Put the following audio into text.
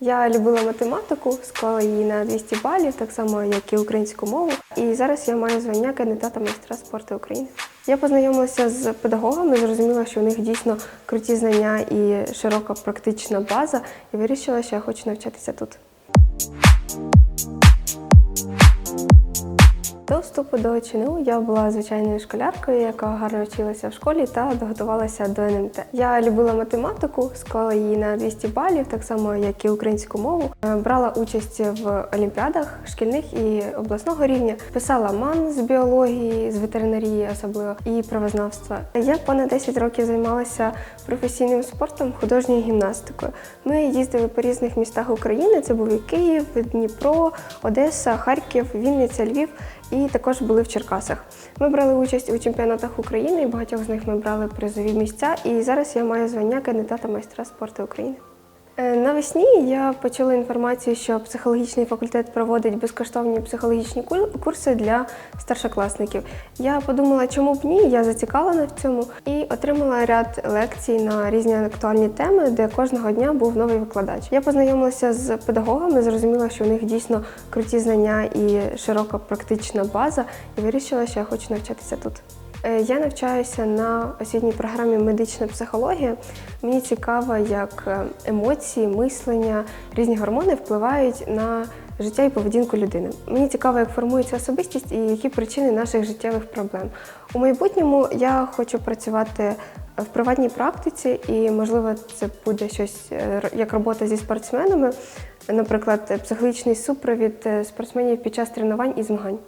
Я любила математику, склала її на 200 балів, так само як і українську мову. І зараз я маю звання кандидата майстра спорту України. Я познайомилася з педагогами, зрозуміла, що у них дійсно круті знання і широка практична база, і вирішила, що я хочу навчатися тут. До вступу до ЧНУ я була звичайною школяркою, яка гарно вчилася в школі та доготувалася до НМТ. Я любила математику, склала її на 200 балів, так само як і українську мову. Е, Брала участь в олімпіадах шкільних і обласного рівня. Писала ман з біології, з ветеринарії, особливо і правознавства. Я понад 10 років займалася професійним спортом, художньою гімнастикою. Ми їздили по різних містах України. Це був і Київ, Дніпро, Одеса, Харків, Вінниця, Львів. І також були в Черкасах. Ми брали участь у чемпіонатах України, і багатьох з них ми брали призові місця. І зараз я маю звання кандидата майстра спорту України. Е, Навесні я почула інформацію, що психологічний факультет проводить безкоштовні психологічні кур- курси для старшокласників. Я подумала, чому б ні, я зацікавлена в цьому і отримала ряд лекцій на різні актуальні теми, де кожного дня був новий викладач. Я познайомилася з педагогами, зрозуміла, що у них дійсно круті знання і широка практична база, і вирішила, що я хочу навчатися тут. Е, Я навчаюся на освітній програмі медична психологія. Мені цікаво, як е, емоції, мислення, різні гормони впливають на життя і поведінку людини. Мені цікаво, як формується особистість і які причини наших життєвих проблем. У майбутньому я хочу працювати в приватній практиці, і можливо це буде щось е, як робота зі спортсменами, наприклад, психологічний супровід спортсменів під час тренувань і змагань.